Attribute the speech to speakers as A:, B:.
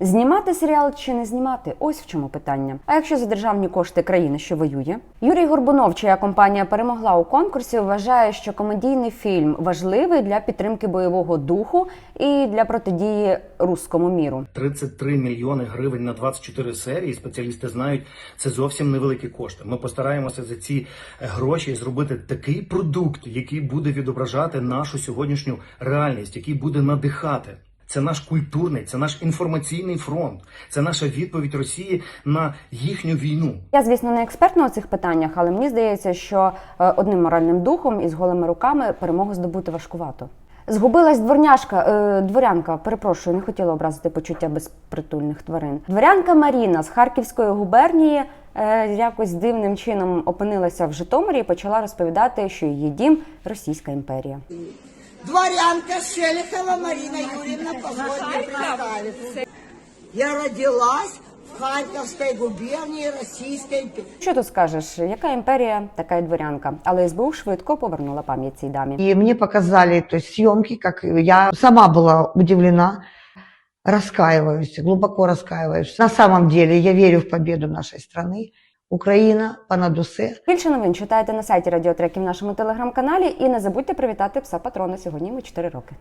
A: Знімати серіал чи не знімати? Ось в чому питання. А якщо за державні кошти країни, що воює, Юрій Горбунов, чия компанія перемогла у конкурсі, вважає, що комедійний фільм важливий для підтримки бойового духу і для протидії руському міру.
B: 33 мільйони гривень на 24 серії. Спеціалісти знають, це зовсім невеликі кошти. Ми постараємося за ці е, гроші зробити такий продукт, який буде відображати нашу сьогоднішню реальність, який буде надихати. Це наш культурний, це наш інформаційний фронт, це наша відповідь Росії на їхню війну.
A: Я, звісно, не експерт на цих питаннях, але мені здається, що е, одним моральним духом і з голими руками перемогу здобути важкувато. Згубилась дворняшка, е, дворянка, перепрошую, не хотіла образити почуття безпритульних тварин. Дворянка Маріна з Харківської губернії е, якось дивним чином опинилася в Житомирі і почала розповідати, що її дім Російська імперія.
C: Дворянка Шелихова Марина Юрьевна, позвольте представиться. Я родилась в Харьковской губернии Российской империи.
A: Що тут скажеш? Яка імперія, така й дворянка. Але СБУ швидко повернула пам'ять цій дамі.
D: И мне показали то есть, съемки, как я сама была удивлена, раскаиваюсь, глубоко раскаиваюсь. На самом деле я верю в победу нашей страны. Украина, понад усе.
A: Більше новин читайте на сайті Радіотреків в нашому телеграм-каналі. І не забудьте привітати пса патрона. Сьогодні йому 4 роки.